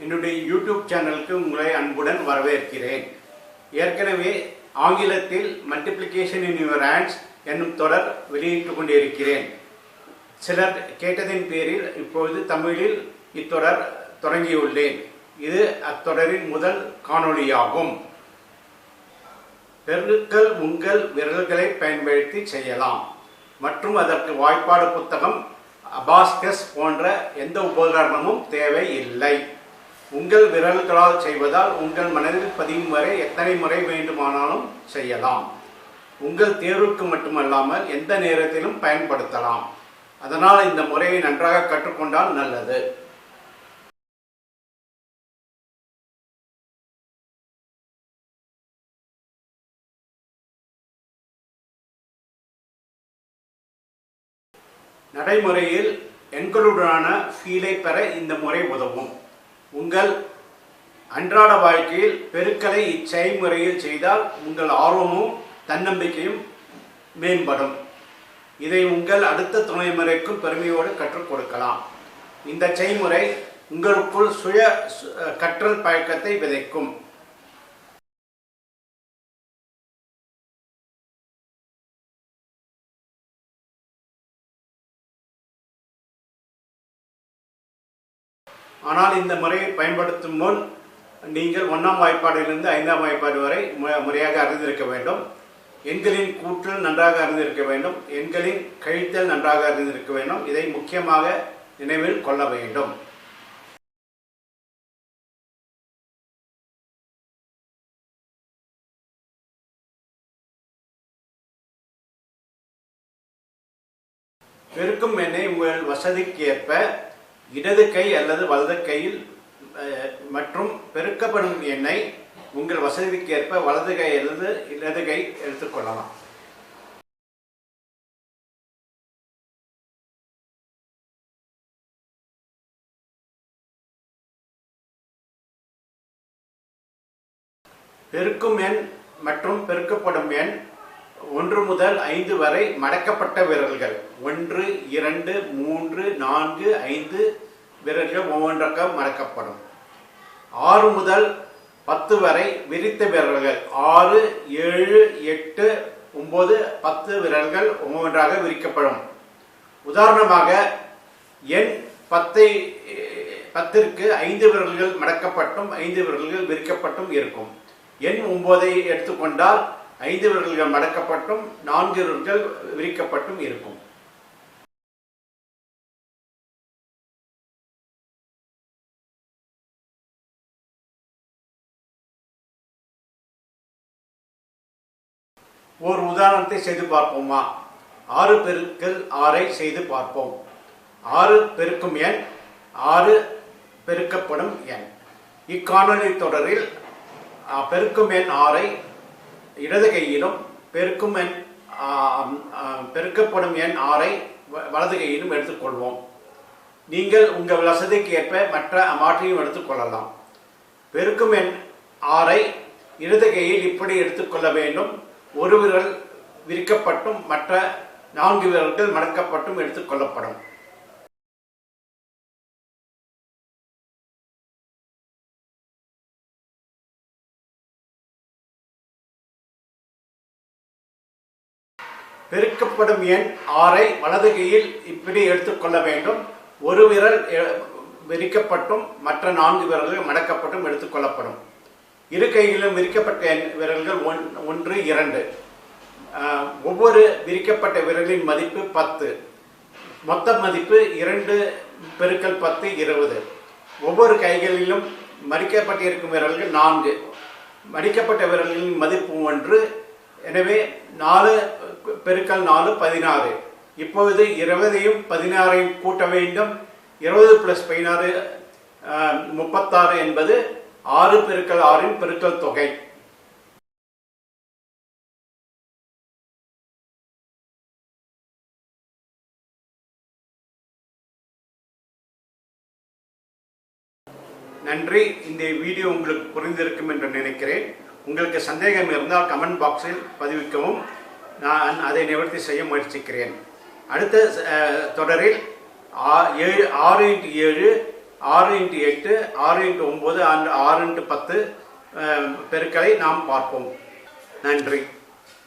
என்னுடைய யூடியூப் சேனலுக்கு உங்களை அன்புடன் வரவேற்கிறேன். ஏற்கனவே ஆங்கிலத்தில் மல்டிப்ளிகேஷன் இன் யுவர் ஹேண்ட்ஸ் என்னும் தொடர் வெளியிட்டுக் கொண்டிருக்கிறேன். சிலர் கேட்டதின் பேரில் இப்பொழுது தமிழில் இத்தொடர் தொடங்கியுள்ளேன். இது அத்தொடரின் முதல் காணொளியாகும். பெருக்கள் உங்கள் விரல்களை பயன்படுத்தி செய்யலாம். மற்றும் அதற்கு வாய்ப்பாடு புத்தகம் அபாஸ்கஸ் போன்ற எந்த உபகரணமும் தேவையில்லை. உங்கள் விரல்களால் செய்வதால் உங்கள் மனதில் பதியும் வரை எத்தனை முறை வேண்டுமானாலும் செய்யலாம். உங்கள் தேர்வுக்கு மட்டுமல்லாமல் எந்த நேரத்திலும் பயன்படுத்தலாம். அதனால் இந்த முறையை நன்றாக கற்றுக்கொண்டால் நல்லது. நடைமுறையில் எண்களுடனான ஃபீலை பெற இந்த முறை உதவும். உங்கள் அன்றாட வாழ்க்கையில் பெருக்களை இச்செயல்முறையில் செய்தால் உங்கள் ஆர்வமும் தன்னம்பிக்கையும் மேம்படும். இதை உங்கள் அடுத்த துணைமுறைக்கும் பெருமையோடு கற்றுக் கொடுக்கலாம். இந்த செய்முறை உங்களுக்குள் சுய சு- கற்றல் பழக்கத்தை விதைக்கும். ஆனால் இந்த முறையை பயன்படுத்தும் முன் நீங்கள் ஒன்றாம் வாய்ப்பாடிலிருந்து ஐந்தாம் வாய்ப்பாடு வரை மு- முறையாக அறிந்திருக்க வேண்டும். எண்களின் கூற்றல் நன்றாக அறிந்திருக்க வேண்டும். எண்களின் கழித்தல் நன்றாக அறிந்திருக்க வேண்டும். இதை முக்கியமாக நினைவில் கொள்ள வேண்டும். பெருக்கும் எண்ணை உங்கள் வசதிக்கு ஏற்ப இடது கை அல்லது வலது கையில் மற்றும் பெருக்கப்படும் எண்ணை உங்கள் வசதிக்கு ஏற்ப வலது கை அல்லது இடது கை எடுத்துக்கொள்ளலாம் பெருக்கும் எண் மற்றும் பெருக்கப்படும் எண் ஒன்று முதல் ஐந்து வரை மடக்கப்பட்ட விரல்கள் ஒன்று இரண்டு மூன்று நான்கு ஐந்து விரல்கள் ஒவ்வொன்றாக மடக்கப்படும். ஆறு முதல் பத்து வரை விரித்த விரல்கள் ஆறு ஏழு எட்டு ஒம்பது பத்து விரல்கள் ஒவ்வொன்றாக விரிக்கப்படும். உதாரணமாக எண் பத்தை பத்திற்கு ஐந்து விரல்கள் மடக்கப்பட்டும் ஐந்து விரல்கள் விரிக்கப்பட்டும் இருக்கும். எண் ஒன்பதை எடுத்துக்கொண்டால் ஐந்து விரல்கள் மடக்கப்பட்டும் நான்கு விரல்கள் விரிக்கப்பட்டும் இருக்கும். ஒரு உதாரணத்தை செய்து பார்ப்போமா? ஆறு பெருக்கல் ஆறை செய்து பார்ப்போம். ஆறு பெருக்கும் எண் ஆறு பெருக்கப்படும் எண். இக்காணொலி தொடரில் பெருக்கும் எண் ஆறை இடது கையிலும் பெருக்கும் எண் பெருக்கப்படும் எண் ஆறை வ- வலது கையிலும் எடுத்துக்கொள்வோம். நீங்கள் உங்கள் வசதிக்கு ஏற்ப மற்ற மாற்றியும் எடுத்துக்கொள்ளலாம். பெருக்கும் எண் ஆறை இடது கையில் இப்படி எடுத்துக்கொள்ள வேண்டும். ஒரு விரல் விரிக்கப்பட்டும் மற்ற நான்கு விரல்கள் மடக்கப்பட்டும் எடுத்துக்கொள்ளப்படும். பெருக்கப்படும் எண் ஆறை வலது கையில் இப்படி எடுத்துக்கொள்ள வேண்டும். ஒரு விரல் எ- விரிக்கப்பட்டும் மற்ற நான்கு விரல்கள் மடக்கப்பட்டும் எடுத்துக்கொள்ளப்படும் இரு கைகளிலும் விரிக்கப்பட்ட எண் விரல்கள் ஒன் ஒன்று இரண்டு. ஒவ்வொரு விரிக்கப்பட்ட விரலின் மதிப்பு பத்து. மொத்த மதிப்பு இரண்டு பெருக்கல் பத்து இருபது. ஒவ்வொரு கைகளிலும் மடிக்கப்பட்டிருக்கும் விரல்கள் நான்கு. மடிக்கப்பட்ட விரல்களின் மதிப்பு ஒன்று. எனவே நாலு பெருக்கல் நாலு பதினாறு. இப்பொழுது இருபதையும் பதினாறையும் கூட்ட வேண்டும். இருபது பிளஸ் பதினாறு முப்பத்தாறு என்பது ஆறு பெருக்கல் ஆறின் பெருக்கல் தொகை. நன்றி. இந்த வீடியோ உங்களுக்கு புரிந்திருக்கும் என்று நினைக்கிறேன். உங்களுக்கு சந்தேகம் இருந்தால் கமெண்ட் பாக்ஸில் பதிவிக்கவும். நான் அதை நிவர்த்தி செய்ய முயற்சிக்கிறேன். அடுத்த தொடரில் ஆ- ஏழு ஆறு இன்ட்டு ஏழு ஆறு இன்ட்டு எட்டு ஆறு இன்ட்டு ஒம்பது ஆறு இன்ட்டு பத்து பெருக்களை நாம் பார்ப்போம். நன்றி.